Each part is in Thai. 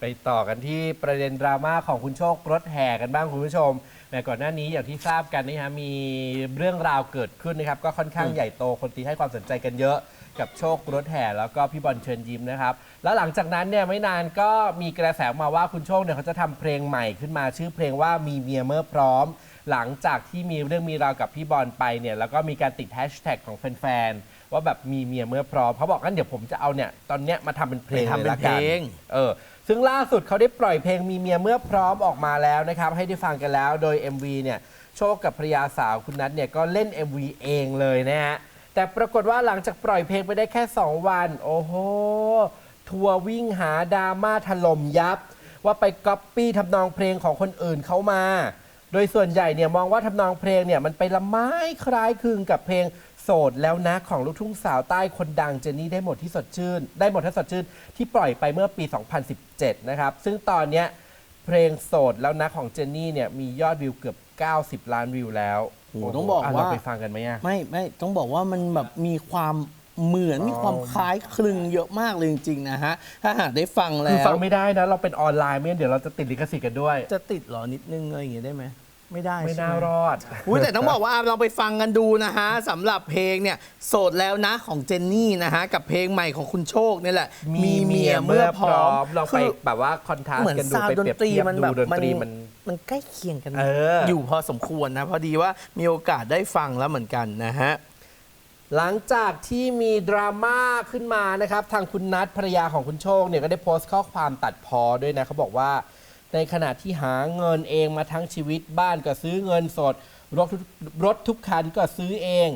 ไปต่อกันที่ประเด็นดราม่าของคุณโชครถแห่กันบ้างคุณผู้ชมแหมก่อนหน้านี้อย่างที่ทราบกันนะฮะมีเรื่องราวเกิดขึ้นนะครับ ก็ค่อนข้างใหญ่โตคนตีให้ความสนใจกันเยอะ กับโชครถแห่แล้วก็พี่บอลเชิญยิ้มนะครับ แล้วหลังจากนั้นเนี่ยไม่นานก็มีกระแสออกมาว่าคุณโชคเนี่ยเขาจะทำเพลงใหม่ขึ้นมา ชื่อเพลงว่ามีเมียเมื่อพร้อม หลังจากที่มีเรื่องมีราวกับพี่บอลไปเนี่ยแล้วก็มีการติดแฮชแท็กของแฟนๆ ว่าแบบมีเมียเมื่อพร้อมเขาบอกงั้นเดี๋ยวผมจะเอาเนี่ยตอนเนี้ยมาทำเป็นเพลงไปทำเลยละเป็นเพกัลนงเออซึ่งล่าสุดเขาได้ปล่อยเพลงมีเมียเมื่อพร้อมออกมาแล้วนะครับให้ได้ฟังกันแล้วโดย MV เนี่ยโชคกับภรรยาสาวคุณนัทเนี่ยก็เล่น MV เองเลยนะฮะแต่ปรากฏว่าหลังจากปล่อยเพลงไปได้แค่ 2 วัน โอ้โห ทัวร์วิ่งหาดราม่าถล่มยับ ว่าไปก๊อปปี้ทำนองเพลงของคนอื่นเขามา โดยส่วนใหญ่เนี่ยมองว่าทำนองเพลงเนี่ยมันไปละไม้คล้ายคลึงกับเพลง โสดแล้วนะของลูกทุ่งสาวใต้คนดังเจนนี่ได้หมดที่สดชื่น ได้หมดที่สดชื่น ที่ปล่อยไปเมื่อปี 2017 นะครับ ซึ่งตอนเนี้ยเพลงโสดแล้วนะของเจนนี่เนี่ยมียอดวิวเกือบ 90 ล้านวิวแล้วโอ้โหต้องบอกะว่า เราไปฟังกันไหมอะ ไม่ไม่ต้องบอกว่ามันแบบมีความเหมือนอ๋อมีความคล้ายคลึงเยอะมากเลยจริงๆนะฮะ ถ้าหากได้ฟังแล้คือว ฟังไม่ได้นะ เราเป็นออนไลน์ไม่งั้นเดี๋ยวเราจะติดลิขสิทธิ์กันด้วย จะติดเหรอนิดนึงอะไรอย่างเงี้ยได้ไหม ไม่ได้ไม่ใช่น่าหรอด อุ้ยแต่ต้องบอกว่าเราไปฟังกันดูนะฮะสำหรับเพลงเนี่ยโสดแล้วนะของเจนนี่นะฮะกับเพลงใหม่ของคุณโชคนี่แหละมีเมียเมื่อพร้อมเราไปคือแบบว่าคอนทราสเหมือนต์กันดูซาวไปด์ดนเปรียบตรีเทียบมันดูแบบดนตรีมันมันใกล้เคียงกันเอออยู่พอสมควรนะพอดีว่ามีโอกาสได้ฟังแล้วเหมือนกันนะฮะหลังจากที่มีดราม่าขึ้นมานะครับ ทางคุณนัทภรรยาของคุณโชคเนี่ยก็ได้โพสต์ข้อความตัดพอด้วยนะเขาบอกว่า ในขณะที่หาเงินเองมาทั้งชีวิตบ้านก็ซื้อเงินสด รถรถทุกคันก็ซื้อเอง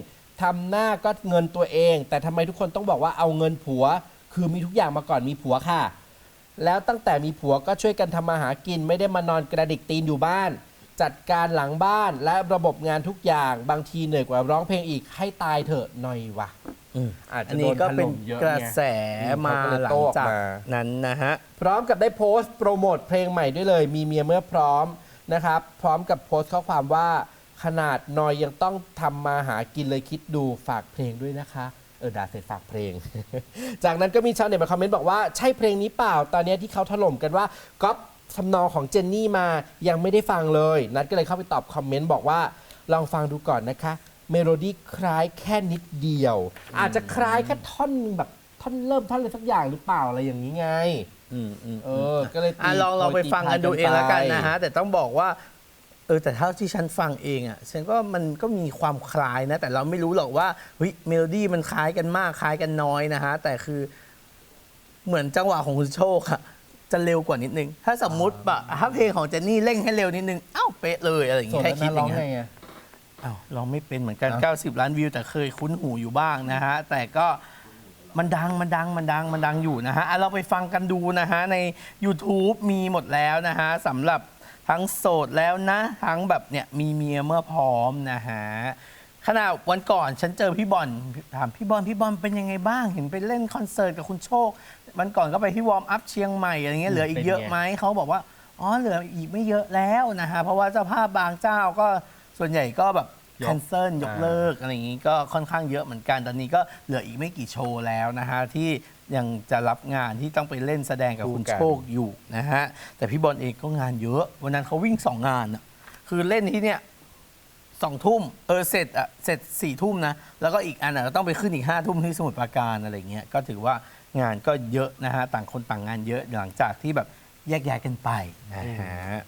ทำหน้าก็เงินตัวเอง แต่ทำไมทุกคนต้องบอกว่าเอาเงินผัว คือมีทุกอย่างมาก่อนมีผัวค่ะ แล้วตั้งแต่มีผัวก็ช่วยกันทำมาหากิน ไม่ได้มานอนกระดิกตีนอยู่บ้าน จัดการหลังบ้านและระบบงานทุกอย่าง บางทีเหนื่อยกว่าร้องเพลงอีกให้ตายเถอะหน่อยวะ อืมอาจอัจะนโดนี้นก็ถเป็นล่มเยอะกระไงแสมาหลังจากนั้นนะฮะ พร้อมกับได้โพสต์โปรโมทเพลงใหม่ด้วยเลย มีเมียเมื่อพร้อมนะครับ พร้อมกับโพสต์ข้อความว่าขนาดนอยยังต้องทำมาหากินเลยคิดดูฝากเพลงด้วยนะคะ เออด่าเสร็จฝากเพลง จากนั้นก็มีชาวเน็ตมาคอมเมนต์บอกว่าใช่เพลงนี้เปล่า ตอนนี้ที่เขาถล่มกันว่าก๊อปทำนองของเจนนี่มายังไม่ได้ฟังเลย นัดก็เลยเข้าไปตอบคอมเมนต์บอกว่า ลองฟังดูก่อนนะคะ เมโลดี้คล้ายแค่นิดเดียว อาจจะคล้ายแค่ท่อนแบบท่อนเริ่มท่อนอะไรสักอย่างหรือเปล่าอะไรอย่างนี้ไง อืมอืมเออ ก็เลยตีอะลองลองไปโพยตีฟังกันดูพายเองแล้วกันไปนะฮะ แต่ต้องบอกว่า เออแต่เท่าที่ฉันฟังเองอะฉันก็มันก็มีความคล้ายนะ แต่เราไม่รู้หรอกว่าเฮ้ยเมโลดี้มันคล้ายกันมากคล้ายกันน้อยนะฮะ แต่คือเหมือนจังหวะของคุณโชคอะจะเร็วกว่านิดนึง ถ้าสมมุติแบบถ้าเพลงของเจนนี่เร่งให้เร็วนิดนึงเอ้าเป๊ะเลยอะไรอย่างส่วเงี้นยแค่นั้นคิดอร้อย่างงไงเงี้ย อะ อ้าวเราไม่เป็นเหมือนกันอ้าว90 ล้านวิว แต่เคยคุ้นหูอยู่บ้างนะฮะ แต่ก็มันดังมันดังมันดังมันดังอยู่นะฮะอะเราไปฟังกันดูนะฮะ ใน YouTube มีหมดแล้วนะฮะสำหรับทั้งโสดแล้วนะ ทั้งแบบเนี่ยมีเมียเมื่อพร้อมนะฮะขณะวันก่อนฉันเจอพี่บอลถามพี่บอลพี่บอลเป็นยังไงบ้างเห็นไปเล่นคอนเสิร์ตกับคุณโชค วันก่อนก็ไปที่วอร์มอัพเชียงใหม่อะไรเงี้ยเหลืออีกเยอะไหมเขาบอกว่าอ๋อเหลืออีกไม่เยอะแล้วนะฮะเพราะว่าเจ้าภาพบางเจ้าก็ ส่วนใหญ่ก็แบบยกแคนเซิลยกเลิกอะไรอย่างงี้ก็ค่อนข้างเยอะเหมือนกัน ตอนนี้ก็เหลืออีกไม่กี่โชว์แล้วนะฮะ ที่ยังจะรับงานที่ต้องไปเล่นแสดงกับคุณโชคอยู่นะฮะ แต่พี่บอลเองก็งานเยอะ วันนั้นเขาวิ่งสองงานอะคือเล่นที่เนี่ยสองทุ่มเออเสร็จอะเสร็จสี่ทุ่มนะ แล้วก็อีกอันอะต้องไปขึ้นอีกห้าทุ่มที่สมุทรปราการอะไรเงี้ยก็ถือว่างานก็เยอะนะฮะ ต่างคนต่างงานเยอะหลังจากที่แบบแยกย้ายกันไปนะฮะ